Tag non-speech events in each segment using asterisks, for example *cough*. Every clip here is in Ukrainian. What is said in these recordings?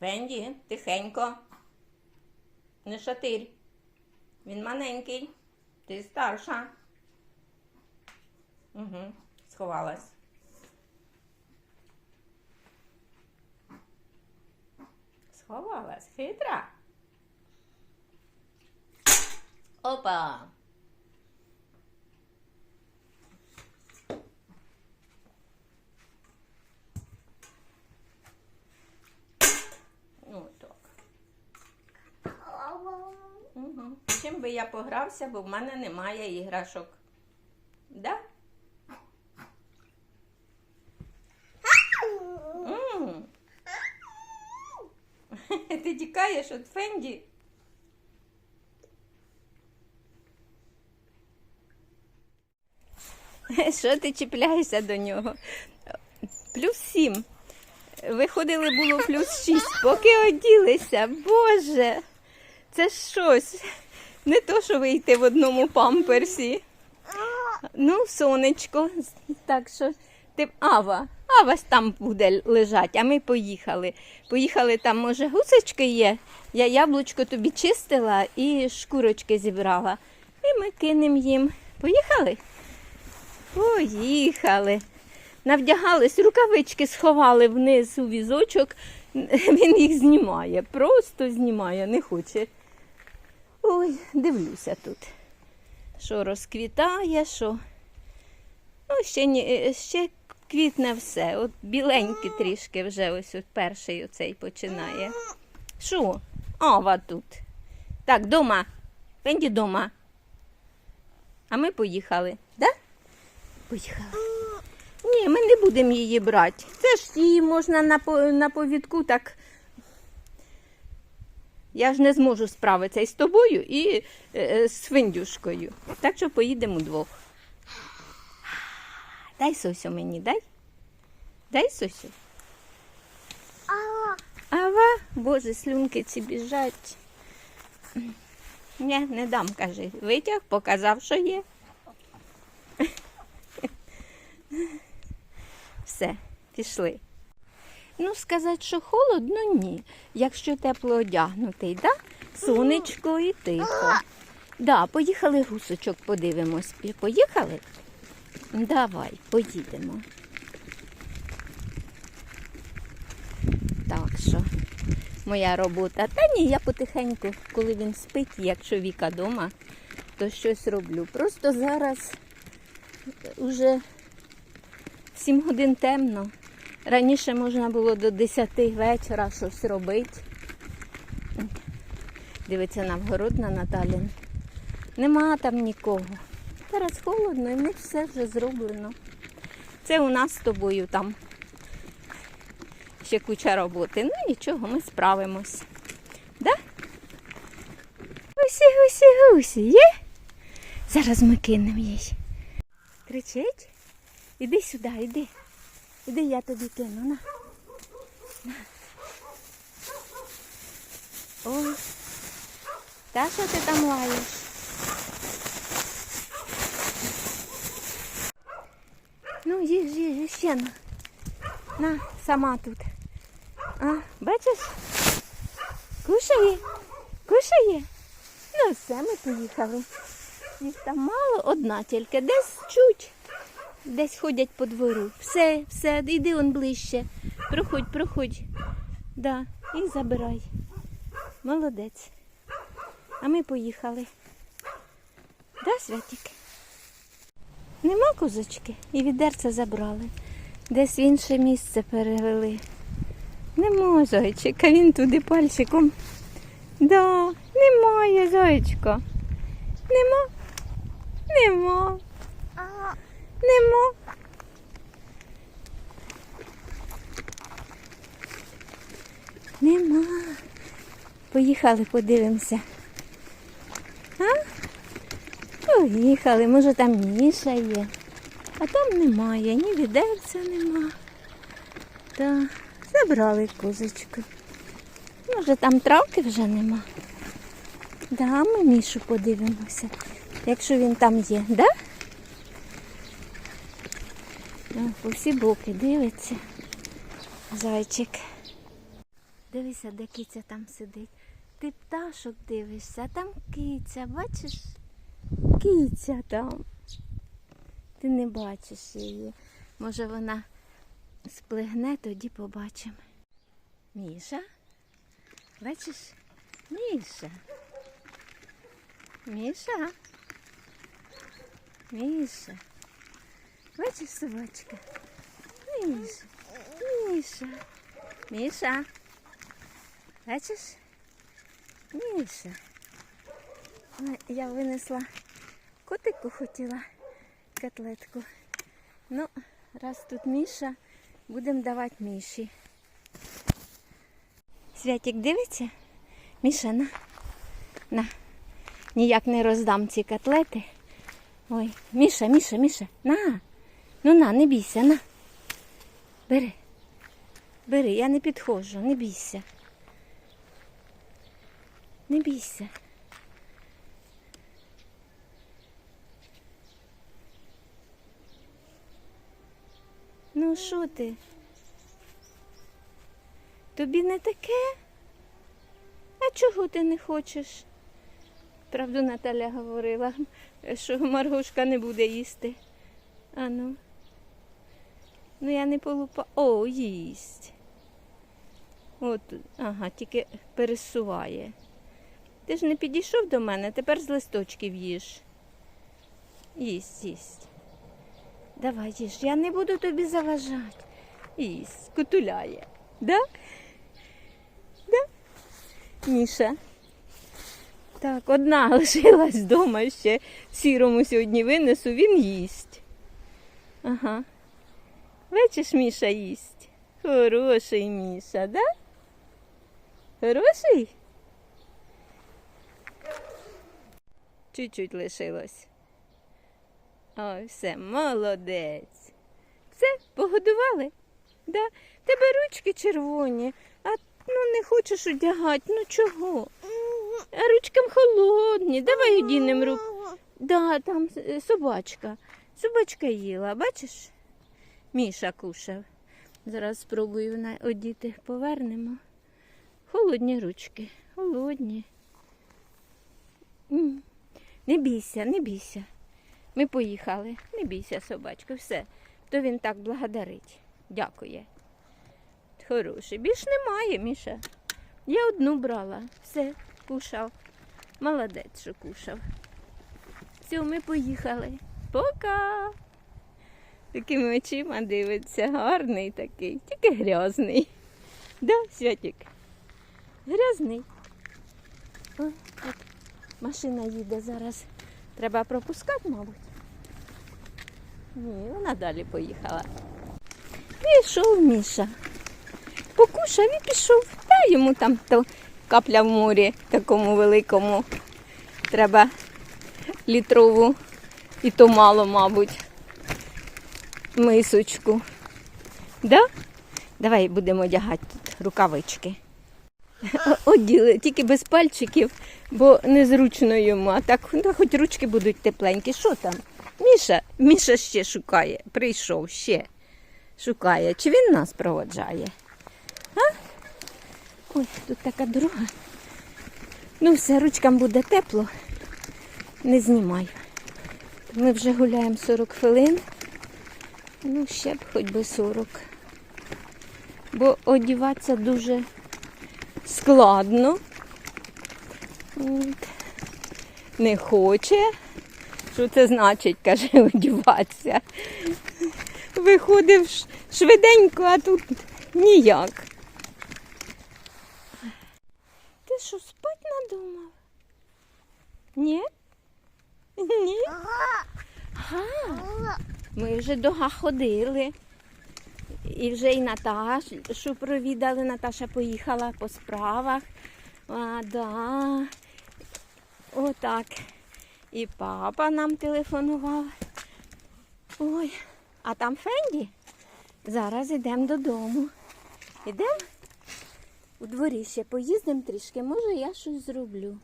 Венді, тихенько. Не шатирь. Він маленький. Ти старша. Угу, сховалась. Сховалась. Хитра. Опа. Ну так. Угу. Чим би я погрався, бо в мене немає іграшок. Да? *laughs* Ти тікаєш від Фенді? *laughs* Що ти чіпляєшся до нього? Плюс сім. Виходили було плюс шість, поки оділися. Боже, це щось. Не то, що вийти в одному памперсі. Ну, сонечко. Так що ти Ава. Ава там буде лежати, а ми поїхали. Поїхали там, може, гусочки є. Я яблучко тобі чистила і шкурочки зібрала. І ми кинемо їм. Поїхали? Поїхали. Навдягались, рукавички сховали вниз у візочок. Він їх знімає, просто знімає, не хоче. Ой, дивлюся тут. Що розквітає, що. Ну, ще, ні, ще квітне все. От біленькі трішки вже ось от перший оцей починає. Що? Ава тут. Так, дома. Пенді дома. А ми поїхали, да? Поїхали. Ні, ми не будемо її брати. Це ж її можна на, на повідку так. Я ж не зможу справитися і з тобою, і е, з Финдюшкою. Так що поїдемо двох. Дай Сосю мені, дай. Дай Сосю. Ава, боже, слюнки ці біжать. Ні, не дам, кажи. Витяг, показав, що є. Все, пішли. Ну, сказати, що холодно, ні. Якщо тепло одягнутий, да? сонечко і тихо. Да, поїхали гусочок, подивимось. Поїхали? Давай, поїдемо. Так що, моя робота. Та ні, я потихеньку, коли він спить, якщо Віка вдома, то щось роблю. Просто зараз вже 7 годин темно. Раніше можна було до 10 вечора щось робити. Дивиться на вгород на Наталін. Нема там нікого. Зараз холодно і в все вже зроблено. Це у нас з тобою там ще куча роботи. Ну нічого, ми справимось. Да? Гусі, гусі, гусі, є? Зараз ми кинемо їй. Кричить? Іди сюди, іди. Іди, я тобі кину. На. Ой. Та що ти там лаєш? Ну, їж, їж ще на. На, сама тут. А, бачиш? Кушає, кушає. Ну, все, ми поїхали. Їх там мало, одна тільки. Десь чуть. Десь ходять по двору. Все, все, йди он ближче. Проходь, проходь. Да, і забирай. Молодець. А ми поїхали. Да, Святик? Нема козочки? І відерце забрали. Десь в інше місце перевели. Нема зайчика, він туди пальчиком. Да, немає зайчика. Нема? Нема. Нема. Нема. Поїхали, подивимося. А? Поїхали, може там ніша є. А там немає, ні відерця нема. Та забрали козочку. Може там травки вже нема. Да, ми Мішу подивимося, якщо він там є, да? А, По всі боки дивиться. Зайчик. дивися, де киця там сидить. Ти пташок дивишся, а там киця, бачиш? Киця там. Ти не бачиш її. Може вона сплигне, тоді побачимо. Міша? Бачиш? Міша. Міша. Міша. Бачиш собачка? Міша. Міша. Міша. Бачиш? Міша. Я винесла котику хотіла котлетку. Ну, раз тут Міша, будемо давати Міші. Святик дивиться? Міша, на. На. Ніяк не роздам ці котлети. Ой, Міша, Міша, Міша, на. Ну на, не бійся, на. Бери. Бери, я не підходжу, не бійся. Не бійся. Ну, що ти? Тобі не таке? А чого ти не хочеш? Правду Наталя говорила, що Маргошка не буде їсти. А ну. Я не полупа. О, їсть. От, ага, тільки пересуває. Ти ж не підійшов до мене, тепер з листочків їж. Їсть, їсть. Давай їж, я не буду тобі заважати. Їсть, кутуляє. Да? Да? Міша. Так, одна *laughs* лишилась вдома ще сірому сьогодні винесу, він їсть. Ага. Бачиш, Міша їсть. Хороший Міша, да? Хороший? Чуть-чуть лишилось. Ой, все, молодець. Все, погодували? Да? Тебе ручки червоні, а ну не хочеш одягати, ну чого? А ручкам холодні, давай одінемо руку. Да, там е, собачка. Собачка їла, бачиш? Міша кушав. Зараз спробую одіти, повернемо. Холодні ручки, холодні. Не бійся, не бійся. Ми поїхали. Не бійся, собачко, все. То він так благодарить. Дякує. Хороший. Більш немає, Міша. Я одну брала. Все, кушав. Молодець, що кушав. Все, ми поїхали. Пока. Такими очима дивиться. Гарний такий, тільки грязний. Да, Святик? Грязний. О, от машина їде зараз. Треба пропускати, мабуть. Ні, вона далі поїхала. Пішов Міша. Покушав і пішов. Та йому там то капля в морі, такому великому. Треба літрову і то мало, мабуть. Мисочку. Да? Давай будемо одягати тут рукавички. Оділи, тільки без пальчиків, бо незручно йому. А так ну, хоч ручки будуть тепленькі. Що там? Міша, Міша ще шукає, прийшов ще. Шукає. Чи він нас проводжає? А? Ой, тут така дорога. Ну, все, ручкам буде тепло. Не знімаю. Ми вже гуляємо 40 хвилин. Ну, ще б хоч би 40. Бо одіватися дуже складно. От. Не хоче. Що це значить, каже, *laughs* одіватися. Виходив швиденько, а тут ніяк. Ти що, спать надумав? Ні? *laughs* Ні? Га. Ми вже до га ходили. І вже і Наташу провідали. Наташа поїхала по справах. А, да. Отак. І папа нам телефонував. Ой, а там Фенді. Зараз йдемо додому. Йдемо? У дворі ще поїздимо трішки, може я щось зроблю.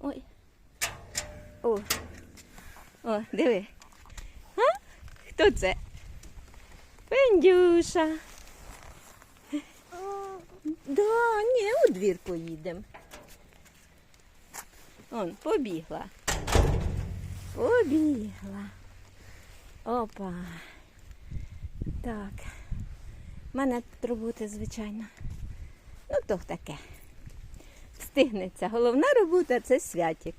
Ой. О. О, диви. Хто це? Фендюша. Да, ні, у двір поїдемо. Он, побігла. Побігла. Опа. Так. У мене тут робота, звичайно. Ну, то таке. Встигнеться. Головна робота це святик.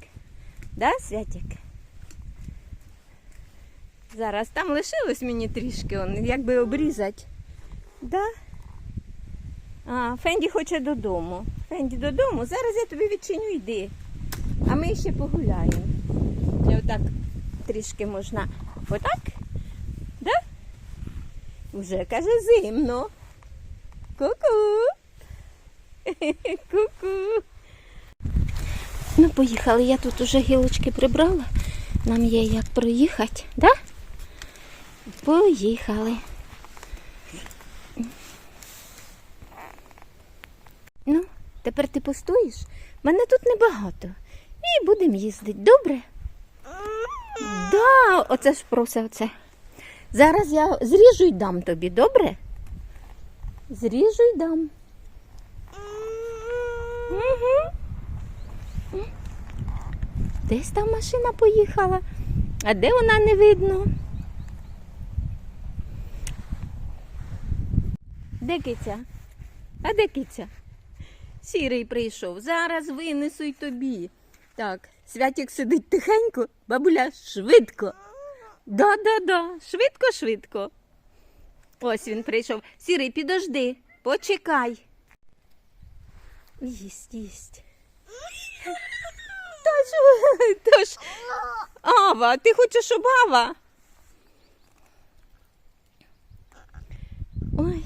Да, святик? Зараз там лишилось мені трішки, он, як би обрізати. Да? А, Фенді хоче додому. Фенді додому. Зараз я тобі відчиню, йди. А ми ще погуляємо. Отак трішки можна. Отак? Да? Уже каже зимно. Ку-ку. *laughs* Ку-ку. Ну, поїхали. Я тут уже гілочки прибрала. Нам є як проїхати, да? Поїхали. Ну, тепер ти постоїш? Мене тут небагато. І будемо їздити, добре? Да, оце ж просить оце. Зараз я зріжу й дам тобі, добре? Зріжу й дам. Угу. Десь там машина поїхала. А де вона не видно? Де киця? А де киця? Сірий прийшов. Зараз винесу й тобі. Так, святик сидить тихенько, бабуля швидко. Да-да-да, швидко-швидко. Ось він прийшов. Сірий, підожди, почекай. Їсть, їсть. Тож, тож, Ава, ти хочеш щоб Ава? Ой,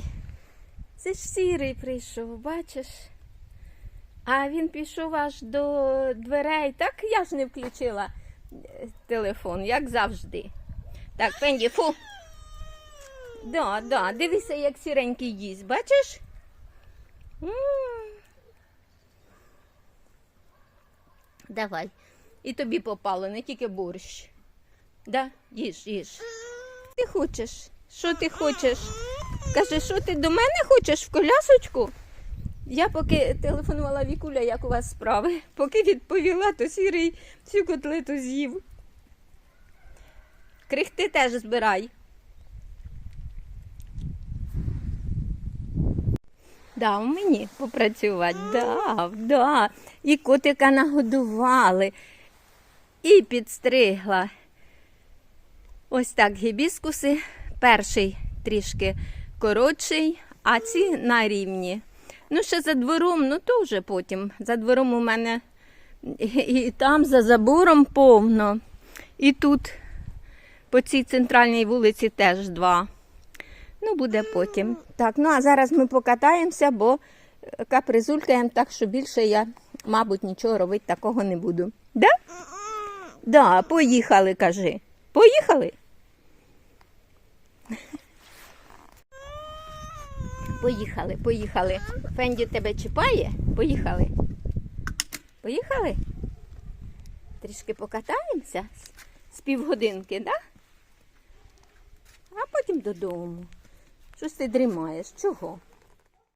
це ж сірий прийшов, бачиш? А він пішов аж до дверей. Так я ж не включила е, телефон, як завжди. Так, Фенді, фу. Да, да, дивися, як сіренький їсть, бачиш? Давай. І тобі попало, не тільки борщ. Да? Їж, їж. Ти хочеш? Що ти хочеш? Каже, що ти до мене хочеш в колясочку? Я поки телефонувала Вікуля, як у вас справи. Поки відповіла, то сірий всю котлету з'їв. Крихти теж збирай. Дав мені попрацювати. Дав, да. І котика нагодували, і підстригла. Ось так гібіскуси. Перший трішки коротший, а ці на рівні. Ну, ще за двором, ну то вже потім. За двором у мене і, там за забором повно. І тут по цій центральній вулиці теж два. Ну, буде потім. Так, ну а зараз ми покатаємося, бо е, капризулькаємо так, що більше я, мабуть, нічого робити такого не буду. Да? Да, поїхали, кажи. Поїхали? Поїхали, поїхали. Фенді тебе чіпає? Поїхали. Поїхали? Трішки покатаємося з- півгодинки, да? А потім додому. Щось ти дрімаєш. Чого?